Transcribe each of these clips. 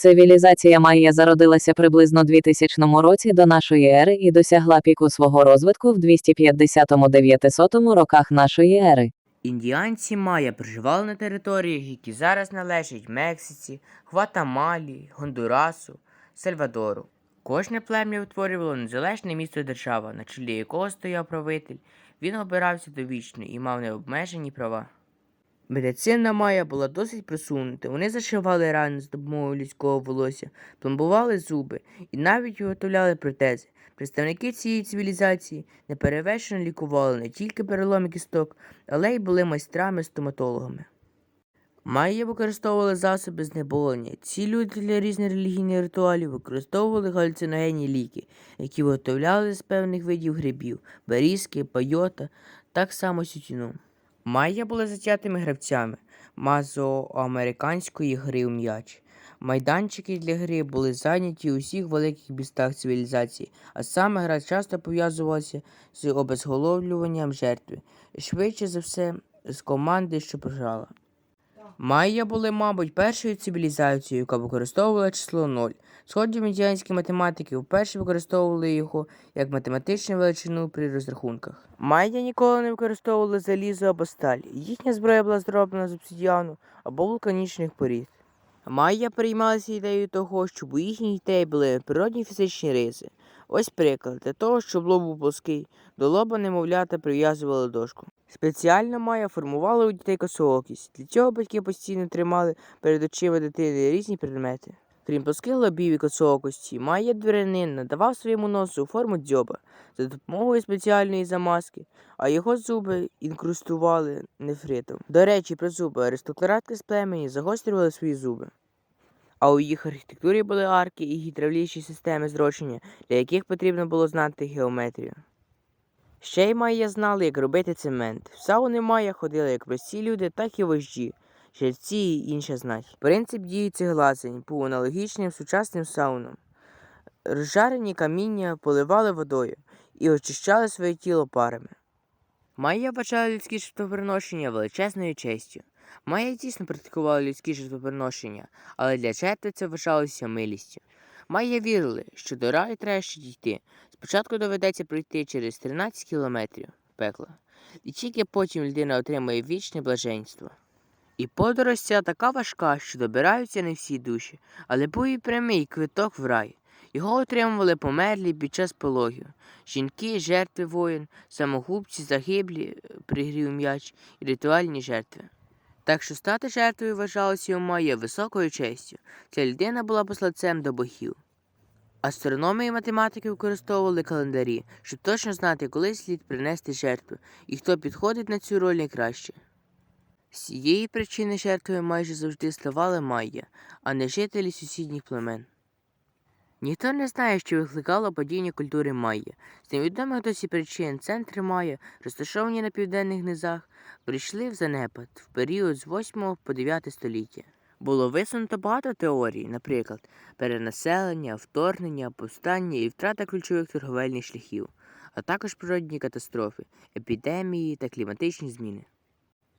Цивілізація Майя зародилася приблизно 2000 році до нашої ери і досягла піку свого розвитку в 250-900 роках нашої ери. Індіанці Майя проживали на територіях, які зараз належать Мексиці, Гватамалі, Гондурасу, Сальвадору. Кожне плем'я утворювало незалежне місто держава, на чолі якого стояв правитель. Він обирався довічно і мав необмежені права. Медицина Майя була досить просунута. Вони зашивали рани з допомогою людського волосся, пломбували зуби і навіть виготовляли протези. Представники цієї цивілізації неперевершено лікували не тільки переломи кісток, але й були майстрами-стоматологами. Майя використовували засоби знеболення. Ці люди для різних релігійних ритуалів використовували галюциногенні ліки, які виготовляли з певних видів грибів, берізки, пайота, так само сютіну. Майя були затятими гравцями мазоамериканської гри у м'яч. Майданчики для гри були зайняті у всіх великих містах цивілізації, а саме гра часто пов'язувалася з обезголовлюванням жертви, швидше за все, з команди, що програла. Майя були, мабуть, першою цивілізацією, яка використовувала число 0. Сходні медіанські математики вперше використовували його як математичну величину при розрахунках. Майя ніколи не використовували залізо або сталь. Їхня зброя була зроблена з обсидіану або вулканічних порід. Майя переймалася ідеєю того, щоб у їхніх дітей були природні фізичні риси. Ось приклад, для того, щоб лоб був плоский, до лоба немовлята прив'язували дошку. Спеціально Майя формувала у дітей косоокість. Для цього батьки постійно тримали перед очима дитини різні предмети. Крім плоских лобів і косоокості, Майя дворянин надавав своєму носу форму дзьоба за допомогою спеціальної замазки, а його зуби інкрустували нефритом. До речі, про зуби аристократки з племені загострювали свої зуби. А у їх архітектурі були арки і гідравлічні системи зрощення, для яких потрібно було знати геометрію. Ще й Майя знали, як робити цемент. В сауни Майя ходили як прості люди, так і вожді, жильці і інша знать. Принцип дії цих лазень був аналогічним сучасним саунам. Розжарені каміння поливали водою і очищали своє тіло парами. Майя вважала людські жертвоприношення величезною честю. Майя дійсно практикувала людські жертвоприношення, але для жертви це вважалося милістю. Майя вірили, що до раю треба ще дійти. Спочатку доведеться пройти через 13 кілометрів пекла, і тільки потім людина отримає вічне блаженство. І подорож ця така важка, що добираються не всі душі, але був і прямий квиток в рай. Його отримували померлі під час пологів. Жінки, жертви воїн, самогубці, загиблі е, при грі у м'яч і ритуальні жертви. Так що стати жертвою вважалося у Майя високою честю. Ця людина була посланцем до богів. Астрономи і математики використовували календарі, щоб точно знати, коли слід принести жертву і хто підходить на цю роль найкраще. З цієї причини жертвою майже завжди ставали майя, а не жителі сусідніх племен. Ніхто не знає, що викликало падіння культури майя. З невідомих досі причин центри майя, розташовані на південних низах, прийшли в занепад в період з 8 по 9 століття. Було висунуто багато теорій, наприклад, перенаселення, вторгнення, повстання і втрата ключових торговельних шляхів, а також природні катастрофи, епідемії та кліматичні зміни.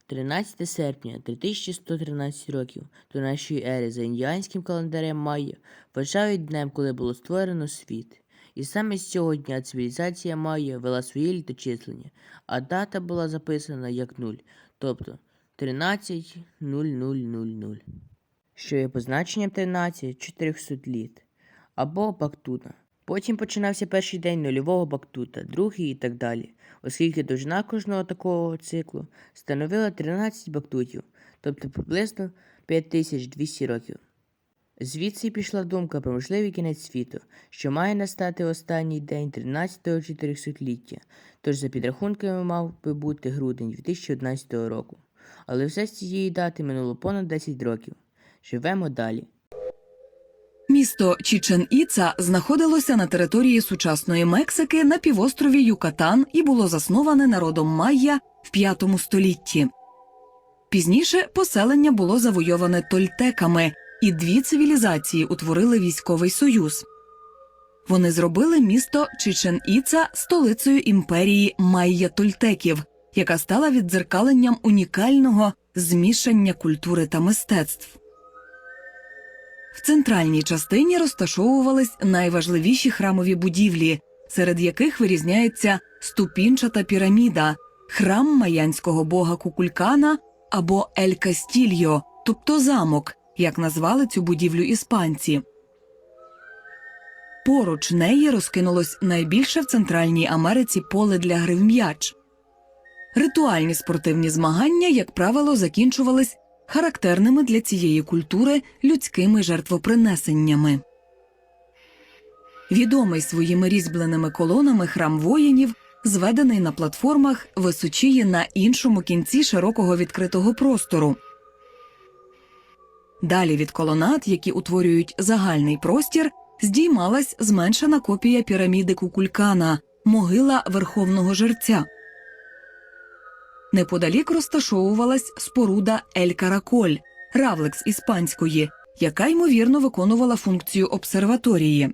13 серпня 3113 років до нашої ери за індіанським календарем Майя вважають днем, коли було створено світ. І саме з цього дня цивілізація Майя вела своє літочислення, а дата була записана як нуль, тобто 13.0000, що є позначенням 13 400 літ, або бактута. Потім починався перший день нульового бактута, другий і так далі, оскільки довжина кожного такого циклу становила 13 бактутів, тобто приблизно 5200 років. Звідси пішла думка про можливий кінець світу, що має настати останній день 13-го 400-ліття, тож за підрахунками мав би бути грудень 2011 року. Але все з цієї дати минуло понад 10 років. Живемо далі. Місто Чічен-Іца знаходилося на території сучасної Мексики на півострові Юкатан і було засноване народом Майя в V столітті. Пізніше поселення було завойоване тольтеками, і дві цивілізації утворили військовий союз. Вони зробили місто Чичен-Іца столицею імперії Майя-Тольтеків, яка стала віддзеркаленням унікального змішання культури та мистецтв. В центральній частині розташовувались найважливіші храмові будівлі, серед яких вирізняється ступінчата піраміда, храм майянського бога Кукулькана або Ель Кастільо, тобто замок, як назвали цю будівлю іспанці. Поруч неї розкинулось найбільше в Центральній Америці поле для гри в м'яч. Ритуальні спортивні змагання, як правило, закінчувались характерними для цієї культури людськими жертвопринесеннями. Відомий своїми різьбленими колонами храм воїнів, зведений на платформах, височіє на іншому кінці широкого відкритого простору. Далі від колонат, які утворюють загальний простір, здіймалась зменшена копія піраміди Кукулькана, могила верховного жерця. Неподалік розташовувалась споруда Ель Караколь, равлекс іспанської, яка ймовірно виконувала функцію обсерваторії.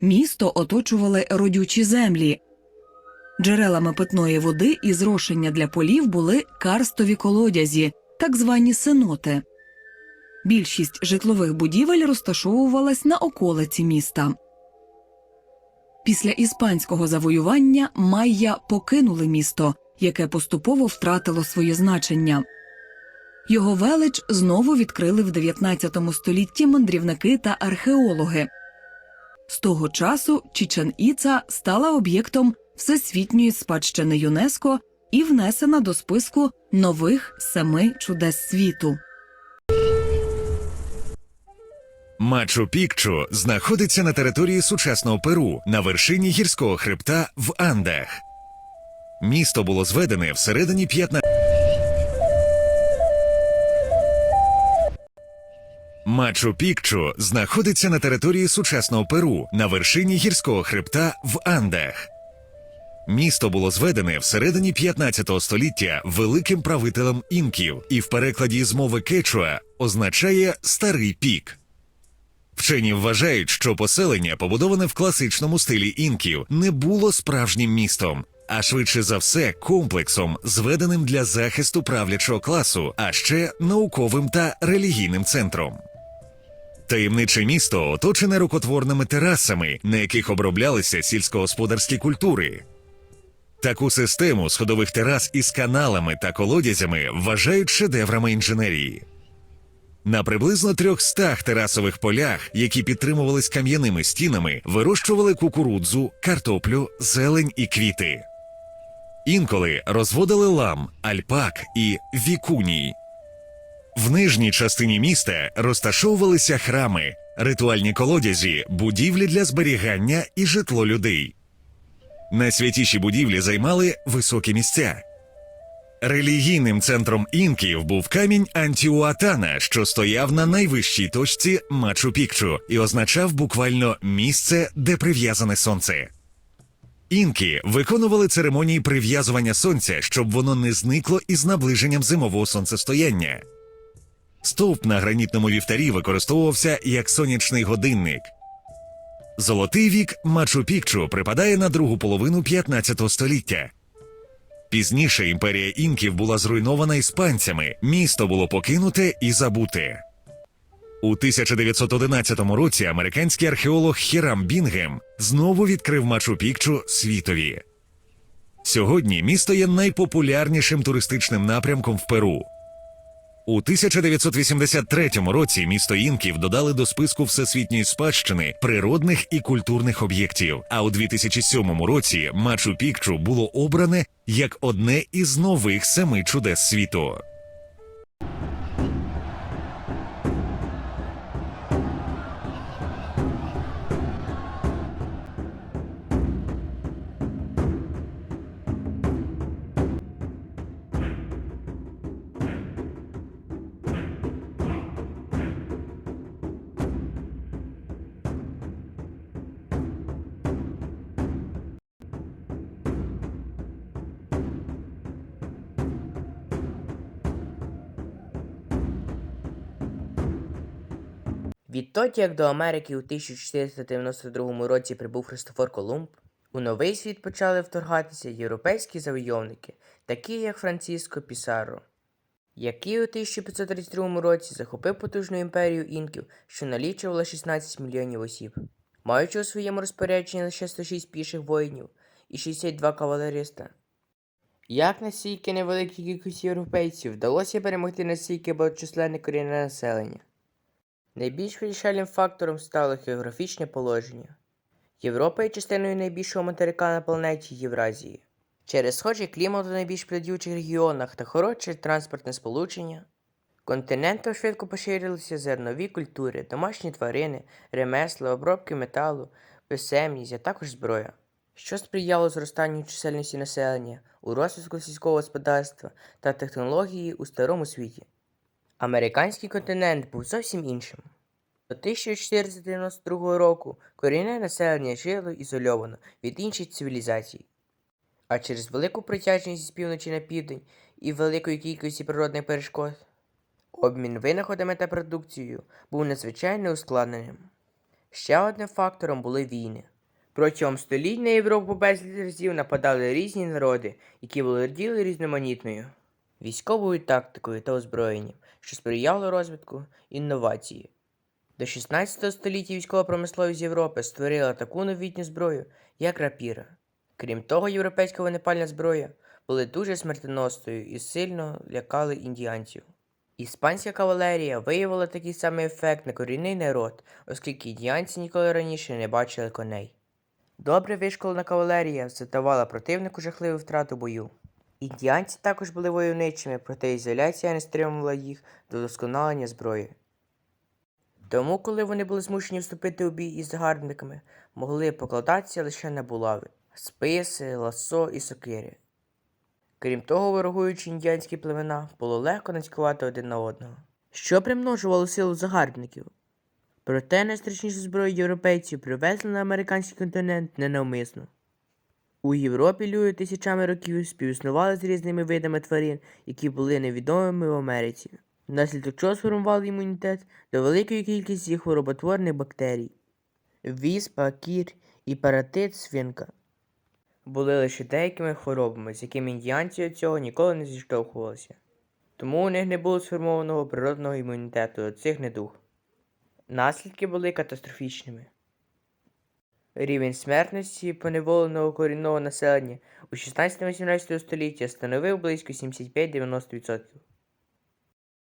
Місто оточували родючі землі. Джерелами питної води і зрошення для полів були карстові колодязі, так звані сеноти. Більшість житлових будівель розташовувалась на околиці міста. Після іспанського завоювання майя покинули місто, яке поступово втратило своє значення. Його велич знову відкрили в 19 столітті мандрівники та археологи. З того часу Чічен Іца стала об'єктом всесвітньої спадщини ЮНЕСКО і внесена до списку нових семи чудес світу. Мачу Пікчу знаходиться на території сучасного Перу на вершині гірського хребта в Андах. Місто було зведене всередині 15 Мачу Пікчу знаходиться на території сучасного Перу на вершині гірського хребта в Андах. Місто було зведене всередині 15 століття великим правителем інків і в перекладі з мови кечуа означає старий пік. Вчені вважають, що поселення, побудоване в класичному стилі інків, не було справжнім містом, а швидше за все комплексом, зведеним для захисту правлячого класу, а ще науковим та релігійним центром. Таємниче місто оточене рукотворними терасами, на яких оброблялися сільськогосподарські культури. Таку систему сходових терас із каналами та колодязями вважають шедеврами інженерії. На приблизно 300 терасових полях, які підтримувались кам'яними стінами, вирощували кукурудзу, картоплю, зелень і квіти. Інколи розводили лам, альпак і вікуній. В нижній частині міста розташовувалися храми, ритуальні колодязі, будівлі для зберігання і житло людей. Найсвятіші будівлі займали високі місця. Релігійним центром інків був камінь Антіуатана, що стояв на найвищій точці Мачу Пікчу і означав буквально місце, де прив'язане сонце. Інки виконували церемонії прив'язування сонця, щоб воно не зникло із наближенням зимового сонцестояння. Стовп на гранітному вівтарі використовувався як сонячний годинник. Золотий вік Мачу Пікчу припадає на другу половину 15 століття. Пізніше імперія інків була зруйнована іспанцями, місто було покинуте і забуте. У 1911 році американський археолог Хірам Бінгем знову відкрив Мачу Пікчу світові. Сьогодні місто є найпопулярнішим туристичним напрямком в Перу. У 1983 році місто інків додали до списку всесвітньої спадщини природних і культурних об'єктів. А у 2007 році Мачу Пікчу було обране як одне із нових семи чудес світу. Відтоді, як до Америки у 1492 році прибув Христофор Колумб, у новий світ почали вторгатися європейські завойовники, такі як Франциско Пісаро. який у 1532 році захопив потужну імперію інків, що налічувала 16 мільйонів осіб. Маючи у своєму розпорядженні лише 106 піших воїнів і 62 кавалериста. Як настільки невеликій кількості європейців вдалося перемогти настільки багаточисленне корінне населення? Найбільш вирішальним фактором стало географічне положення. Європа є частиною найбільшого материка на планеті Євразії. Через схожий клімат у найбільш плодючих регіонах та хороше транспортне сполучення, континентом швидко поширилися зернові культури, домашні тварини, ремесла, обробки металу, писемність, а також зброя, що сприяло зростанню чисельності населення у розвитку сільського господарства та технології у старому світі. Американський континент був зовсім іншим. До 1492 року корінне населення жило ізольовано від інших цивілізацій. А через велику протяжність з півночі на південь і великої кількості природних перешкод, обмін винаходами та продукцією був надзвичайно ускладненим. Ще одним фактором були війни. Протягом століть на Європу безліч разів нападали різні народи, які володіли різноманітною військовою тактикою та озброєнням, що сприяло розвитку інновації. До 16 століття військова промисловість Європи створила таку новітню зброю, як рапіра. Крім того, європейська вогнепальна зброя були дуже смертоносною і сильно лякали індіанців. Іспанська кавалерія виявила такий самий ефект на корінний народ, оскільки індіанці ніколи раніше не бачили коней. Добре вишколена кавалерія завдавала противнику жахливу втрату бою. Індіанці також були войовничими, проте ізоляція не стримувала їх до вдосконалення зброї. Тому, коли вони були змушені вступити у бій із загарбниками, могли покладатися лише на булави, списи, ласо і сокири. Крім того, ворогуючи індіанські племена, було легко нацькувати один на одного, що примножувало силу загарбників. Проте найстрашнішу зброю європейців привезли на американський континент ненавмисно. У Європі люди тисячами років співіснували з різними видами тварин, які були невідомими в Америці, внаслідок чого сформували імунітет до великої кількості хвороботворних бактерій. Віспа, кір і паратит свинка були лише деякими хворобами, з якими індіанці від цього ніколи не зіштовхувалися. Тому у них не було сформованого природного імунітету до цих недуг. Наслідки були катастрофічними. Рівень смертності поневоленого корінного населення у 16-18 столітті становив близько 75-90%.